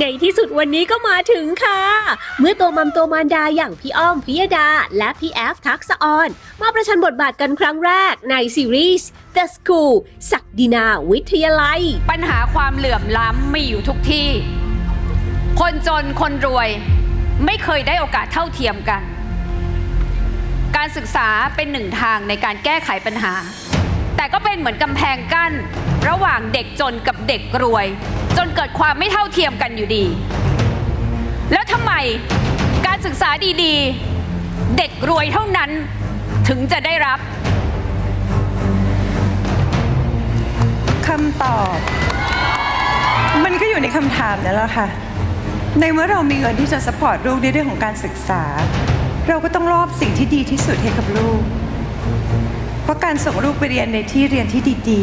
ในที่สุดวันนี้ก็มาถึงค่ะ เมื่อตัวมัมตัวมารดาอย่างพี่อ้อมพิยดา และพี่แอฟทักษะออน มาประชันบทบาทกันครั้งแรกในซีรีส์ The School ศักดินาวิทยาลัย ปัญหาความเหลื่อมล้ำมีอยู่ทุกที่ คนจนคนรวยไม่เคยได้โอกาสเท่าเทียมกัน การศึกษาเป็นหนึ่งทางในการแก้ไขปัญหา แต่ก็เป็นเหมือนกำแพงกั้น ระหว่างเด็กจนกับเด็กรวย จนเกิดความไม่เท่าเทียมกันอยู่ดี แล้วทำไมการศึกษาดีๆ เด็กรวยเท่านั้นถึงจะได้รับคำตอบ มันก็อยู่ในคำถามนั่นแหละค่ะ ในเมื่อเรามีเงินที่จะสปอร์ตลูกในเรื่องของการศึกษา เราก็ต้องรอบสิ่งที่ดีที่สุดให้กับลูก เพราะการส่งลูกไปเรียนในที่เรียนที่ดี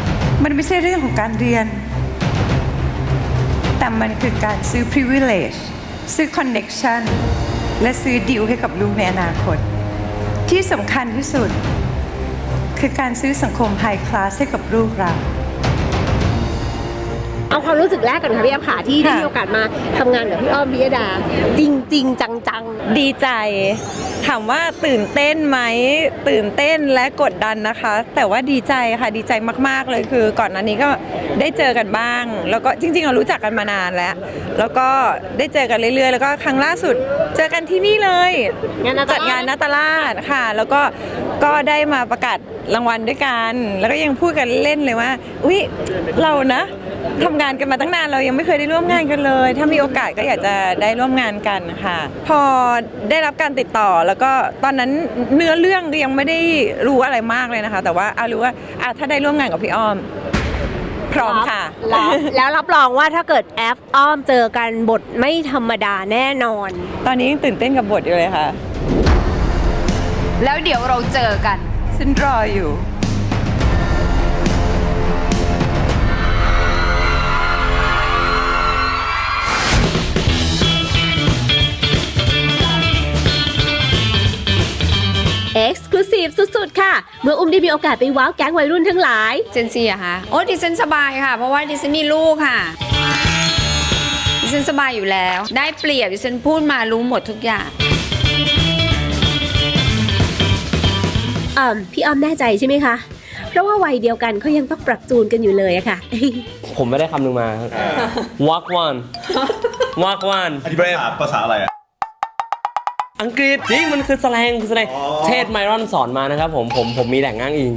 ๆ มันไม่ใช่เรื่องของการเรียน แต่มันคือการซื้อ privilege ซื้อ connection และซื้อดีลให้กับลูกในอนาคต ที่สำคัญที่สุด คือการซื้อสังคมไฮคลาสให้กับลูกเรา เอาความรู้สึกแรกก่อนค่ะพี่แอฟขาที่ได้ค่ะมีโอกาสมาทำงานกับพี่อ้อมพิยดา จริง ๆ จังดีใจ ถามว่าตื่นเต้นไหมตื่นเต้นและกดดันนะคะ แต่ว่าดีใจค่ะดีใจมากๆเลยคือ ก่อนหน้านี้ก็ได้เจอกันบ้าง แล้วก็จริงๆเรารู้จักกันมานานแล้ว แล้วก็ได้เจอกันเรื่อยๆ แล้วก็ครั้งล่าสุดเจอกันที่นี่เลยงานนาตาลาด จัดงานนาตาลาดค่ะ แล้วก็ก็ได้มาประกาศรางวัลด้วยกัน แล้วก็ยังพูดกันเล่นเลยว่าอุ๊ยเรานะ ทำงานกันมาตั้งนานเรายังไม่เคยได้ร่วมงานกันเลย ถ้ามีโอกาสก็อยากจะได้ร่วมงานกันค่ะ พอได้รับการติดต่อแล้วก็ตอนนั้นเนื้อเรื่องก็ยังไม่ได้รู้อะไรมากเลยนะคะ แต่ว่าอารู้ว่าอะถ้าได้ร่วมงานกับพี่อ้อมพๆร้อมค่ะ รับแล้วรับรองว่าถ้าเกิดแอฟอ้อมเจอกันบทไม่ธรรมดาแน่นอน ตอนนี้ยังตื่นเต้นกับบทอยู่เลยค่ะ แล้วเดี๋ยวเราเจอกัน ฉันรออยู่ Exclusive สุดๆ ค่ะ เมื่ออุ้มได้มีโอกาสไปว้าวแก๊งวัยรุ่นทั้งหลาย เจนซีอะคะโอ้ดิฉันสบายค่ะ เพราะว่าดิฉันมีลูกค่ะ ดิฉันสบายอยู่แล้ว ได้เปรียบดิฉันพูดมารู้หมดทุกอย่าง อ่าพี่อ้อมแน่ใจใช่ไหมคะ เพราะว่าวัยเดียวกันเขายังต้องปรับจูนกันอยู่เลยอะค่ะ ผมไม่ได้คำหนึ่งมา walk one walk one อธิบายภาษาภาษาอะไรอะ อังกฤษจริงมันคือแสลงคือแสลงอ๋อเทศไมรอนสอนมานะครับผมผมผมมีแหล่งอ้างอิง